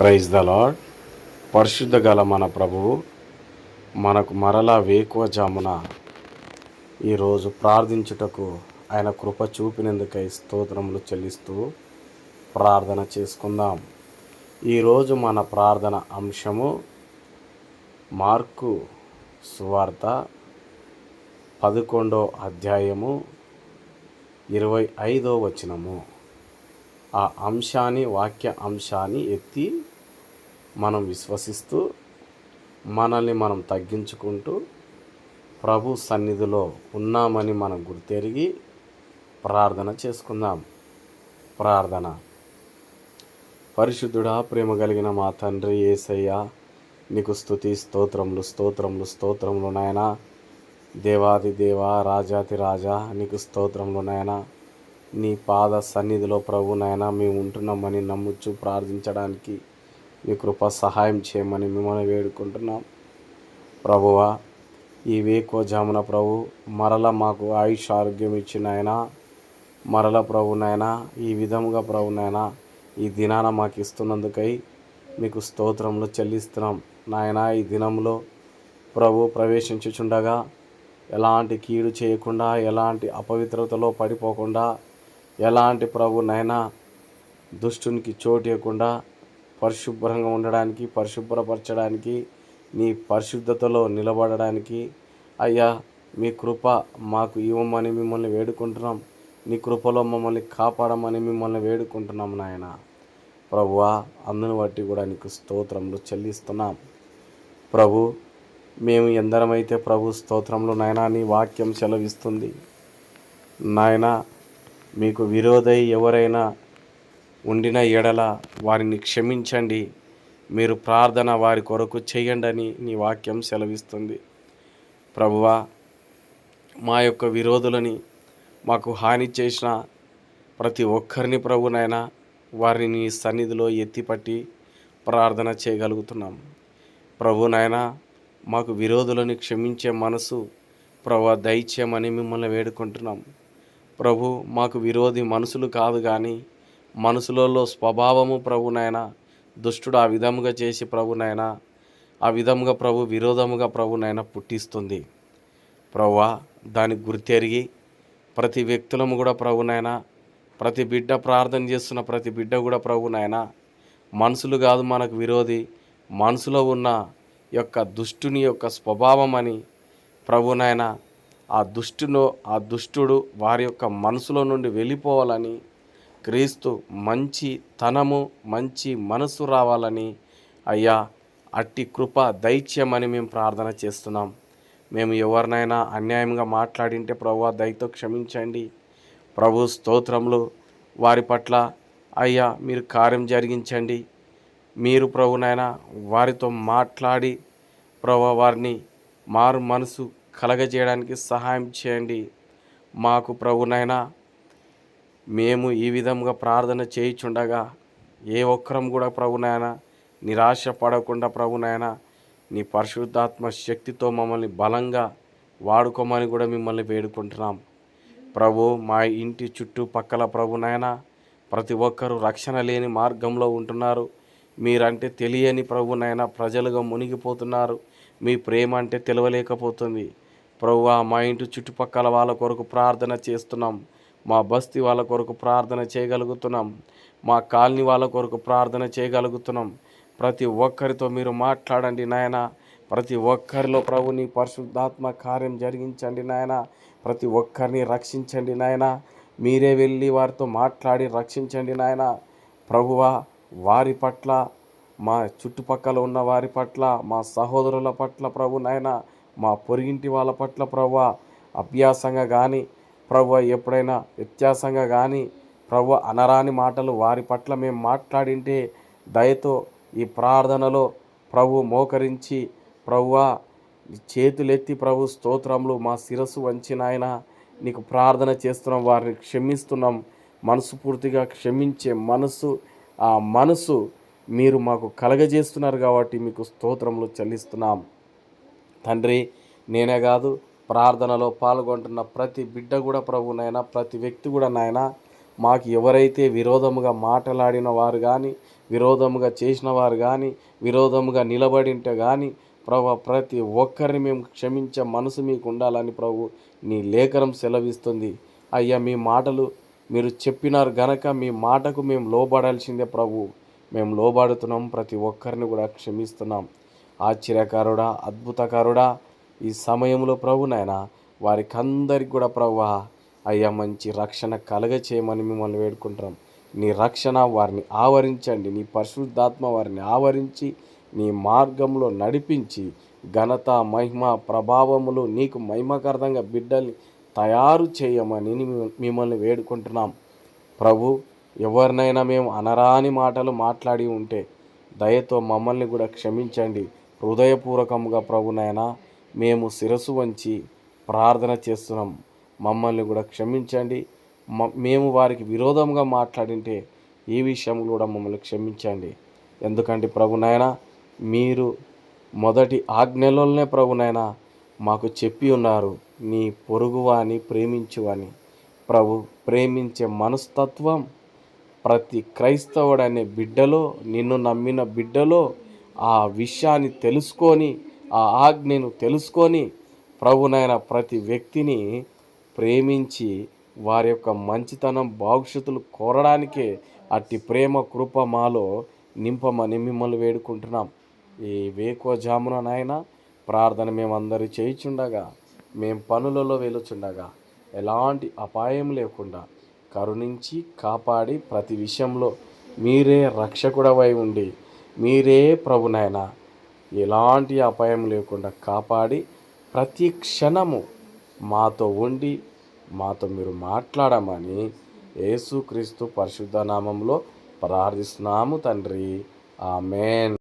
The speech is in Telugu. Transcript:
ప్రైజ్ ద లాడ్ పరిశుద్ధ గల మన ప్రభువు మనకు మరలా వేకువ జామున ఈరోజు ప్రార్థించుటకు ఆయన కృప చూపినందుకై స్తోత్రములు చెల్లిస్తూ ప్రార్థన చేసుకుందాం. ఈరోజు మన ప్రార్థన అంశము మార్కు సువార్త పదకొండో అధ్యాయము ఇరవై ఐదో వచనము. ఆ అంశాన్ని వాక్య అంశాన్ని ఎత్తి మనం విశ్వసిస్తూ మనల్ని మనం తగ్గించుకుంటూ ప్రభు సన్నిధిలో ఉన్నామని మనం గుర్తెరిగి ప్రార్థన చేసుకుందాం. ప్రార్థన. పరిశుద్ధుడా ప్రేమ కలిగిన మా తండ్రి ఏసయ్య నీకు స్తుతి స్తోత్రములు స్తోత్రములు స్తోత్రములు నాయనా. దేవాది దేవ రాజాతి రాజా నీకు స్తోత్రములు నాయనా. నీ పాద సన్నిధిలో ప్రభు నాయన మేము ఉంటున్నామని నమ్ముచ్చు ప్రార్థించడానికి మీ కృప సహాయం చేయమని మిమ్మల్ని వేడుకుంటున్నాం. ప్రభువా ఈ వేకో జామున ప్రభు మరల మాకు ఆయుష్ ఆరోగ్యం ఇచ్చిన ఆయన మరల ప్రభు ఈ విధముగా ప్రభునైనా ఈ దినాన మాకు ఇస్తున్నందుకై మీకు స్తోత్రంలో చెల్లిస్తున్నాం. నాయన ఈ దినంలో ప్రభు ప్రవేశించుచుండగా ఎలాంటి కీడు చేయకుండా ఎలాంటి అపవిత్రతలో పడిపోకుండా ఎలాంటి ప్రభు నైనా దుష్టునికి చోటు ఇవ్వకుండా పరిశుభ్రంగా ఉండడానికి పరిశుభ్రపరచడానికి నీ పరిశుద్ధతలో నిలబడడానికి. అయ్యా మీ కృప మాకు ఇవ్వమని మిమ్మల్ని వేడుకుంటున్నాం. నీ కృపలో మమ్మల్ని కాపాడమని మిమ్మల్ని వేడుకుంటున్నాం నాయన. ప్రభువా అందును బట్టి కూడా నీకు స్తోత్రములు చెల్లిస్తున్నాం. ప్రభు మేము ఎందరమైతే ప్రభు స్తోత్రంలో నాయనా నీ వాక్యం సెలవిస్తుంది. నాయనా మీకు విరోధై ఎవరైనా ఉండిన ఎడల వారిని క్షమించండి. మీరు ప్రార్థన వారి కొరకు చేయండి నీ వాక్యం సెలవిస్తుంది. ప్రభువా మా యొక్క విరోధులని మాకు హాని చేసిన ప్రతి ఒక్కరిని ప్రభునైనా వారిని నీ సన్నిధిలో ఎత్తిపట్టి ప్రార్థన చేయగలుగుతున్నాం. ప్రభునైనా మాకు విరోధులని క్షమించే మనసు ప్రభు దయచేయమని మిమ్మల్ని వేడుకుంటున్నాం. ప్రభు మాకు విరోధి మనసులు కాదు కానీ మనసులలో స్వభావము ప్రభునైనా దుష్టుడు ఆ విధముగా చేసి ప్రభునైనా ఆ విధముగా ప్రభు విరోధముగా ప్రభునైనా పుట్టిస్తుంది. ప్రవ్వా దానికి గుర్తెరిగి ప్రతి వ్యక్తులము కూడా ప్రభునైనా ప్రతి బిడ్డ ప్రార్థన చేస్తున్న ప్రతి బిడ్డ కూడా ప్రభునైనా మనసులు కాదు మనకు విరోధి మనసులో ఉన్న యొక్క దుష్టుని యొక్క స్వభావం అని ప్రభునైనా ఆ దుష్టును ఆ దుష్టుడు వారి యొక్క మనసులో నుండి వెళ్ళిపోవాలని క్రీస్తు మంచి తనము మంచి మనసు రావాలని అయ్యా అట్టి కృప దైత్యమని మేము ప్రార్థన చేస్తున్నాం. మేము ఎవరినైనా అన్యాయంగా మాట్లాడింటే ప్రభు దయతో క్షమించండి. ప్రభు స్తోత్రములు వారి పట్ల అయ్యా మీరు కార్యం జరిగించండి. మీరు ప్రభునైనా వారితో మాట్లాడి ప్రభు వారిని మారు మనసు కలగజేయడానికి సహాయం చేయండి. మాకు ప్రభునైనా మేము ఈ విధంగా ప్రార్థన చేయుచుండగా ఏ ఒక్కరం కూడా ప్రభునైనా నిరాశ పడకుండా ప్రభునైనా నీ పరిశుద్ధాత్మ శక్తితో మమ్మల్ని బలంగా వాడుకోమని కూడా మిమ్మల్ని వేడుకుంటున్నాం. ప్రభు మా ఇంటి చుట్టుపక్కల ప్రభునైనా ప్రతి ఒక్కరూ రక్షణ లేని మార్గంలో ఉంటున్నారు. మీరంటే తెలియని ప్రభునైనా ప్రజలుగా మునిగిపోతున్నారు. మీ ప్రేమ అంటే తెలవలేకపోతుంది. ప్రభు మా ఇంటి చుట్టుపక్కల వాళ్ళ కొరకు ప్రార్థన చేస్తున్నాం. మా బస్తీ వాళ్ళ కొరకు ప్రార్థన చేయగలుగుతున్నాం. మా కాలనీ వాళ్ళ కొరకు ప్రార్థన చేయగలుగుతున్నాం. ప్రతి ఒక్కరితో మీరు మాట్లాడండి నాయన. ప్రతి ఒక్కరిలో ప్రభుని పరిశుద్ధాత్మ కార్యం జరిగించండి నాయన. ప్రతి ఒక్కరిని రక్షించండి నాయన. మీరే వెళ్ళి వారితో మాట్లాడి రక్షించండి నాయన. ప్రభువా వారి పట్ల మా చుట్టుపక్కల ఉన్న వారి పట్ల మా సహోదరుల పట్ల ప్రభు నాయన. మా పొరిగింటి వాళ్ళ పట్ల ప్రభు అభ్యాసంగా కానీ ప్రభు ఎప్పుడైనా వ్యత్యాసంగా కానీ ప్రభు అనరాని మాటలు వారి పట్ల మేము మాట్లాడింటే దయతో ఈ ప్రార్థనలో ప్రభు మోకరించి ప్రభువా చేతులెత్తి ప్రభు స్తోత్రములు మా శిరస్సు వంచినాయన నీకు ప్రార్థన చేస్తున్నాం వారిని క్షమిస్తున్నాం మనసు పూర్తిగా క్షమించే మనసు ఆ మనసు మీరు మాకు కలగజేస్తున్నారు కాబట్టి మీకు స్తోత్రములు చెల్లిస్తున్నాం. తండ్రి నేనే కాదు ప్రార్థనలో పాల్గొంటున్న ప్రతి బిడ్డ కూడా ప్రభు నాయన ప్రతి వ్యక్తి కూడా నాయన మాకు ఎవరైతే విరోధముగా మాట్లాడిన వారు కానీ విరోధముగా చేసిన వారు కానీ విరోధముగా నిలబడింటే కానీ ప్రభు ప్రతి ఒక్కరిని మేము క్షమించే మనసు మీకు ఉండాలని ప్రభు నీ లేఖనం సెలవిస్తుంది. అయ్యా మీ మాటలు మీరు చెప్పినారు గనక మీ మాటకు మేము లోబడాల్సిందే ప్రభు. మేము లోబడుతున్నాం ప్రతి ఒక్కరిని కూడా క్షమిస్తున్నాం. ఆశ్చర్యకారుడా అద్భుతకారుడా ఈ సమయంలో ప్రభు నాయన వారికి అందరికి కూడా ప్రభు అయ్యా మంచి రక్షణ కలగ చేయమని మిమ్మల్ని వేడుకుంటున్నాం. నీ రక్షణ వారిని ఆవరించండి. నీ పరిశుద్ధాత్మ వారిని ఆవరించి నీ మార్గంలో నడిపించి ఘనత మహిమ ప్రభావములు నీకు మహిమకరంగా బిడ్డల్ని తయారు చేయమని మిమ్మల్ని వేడుకుంటున్నాం. ప్రభు ఎవరినైనా మేము అనరాని మాటలు మాట్లాడి ఉంటే దయతో మమ్మల్ని కూడా క్షమించండి. హృదయపూర్వకముగా ప్రభునైనా మేము శిరసు వంచి ప్రార్థన చేస్తున్నాం. మమ్మల్ని కూడా క్షమించండి. మ- మేము వారికి విరోధంగా మాట్లాడింటే ఈ విషయంలో కూడా మమ్మల్ని క్షమించండి. ఎందుకంటే ప్రభునాయన మీరు మొదటి ఆజ్ఞలోనే ప్రభునాయన మాకు చెప్పి ఉన్నారు నీ పొరుగువాని ప్రేమించు అని ప్రభు ప్రేమించే మనస్తత్వం ప్రతి క్రైస్తవుడనే బిడ్డలో నిన్ను నమ్మిన బిడ్డలో ఆ విషయాన్ని తెలుసుకొని ఆ ఆజ్ఞను తెలుసుకొని ప్రభునైన ప్రతి వ్యక్తిని ప్రేమించి వారి యొక్క మంచితనం భవిష్యత్తులు కోరడానికే అట్టి ప్రేమ కృప మాలో నింపమని మిమ్మల్ని వేడుకుంటున్నాం. ఈ వేకోజామున నాయన ప్రార్థన మేమందరూ చేయిచుండగా మేము పనులలో వెలుచుండగా ఎలాంటి అపాయం లేకుండా కరుణించి కాపాడి ప్రతి విషయంలో మీరే రక్షకుడవై ఉండి మీరే ప్రభునైనా ఎలాంటి అపాయం లేకుండా కాపాడి ప్రతి క్షణము మాతో ఉండి మాతో మీరు మాట్లాడమని యేసుక్రీస్తు పరిశుద్ధ నామంలో ప్రార్థిస్తున్నాము తండ్రి. ఆమెన్.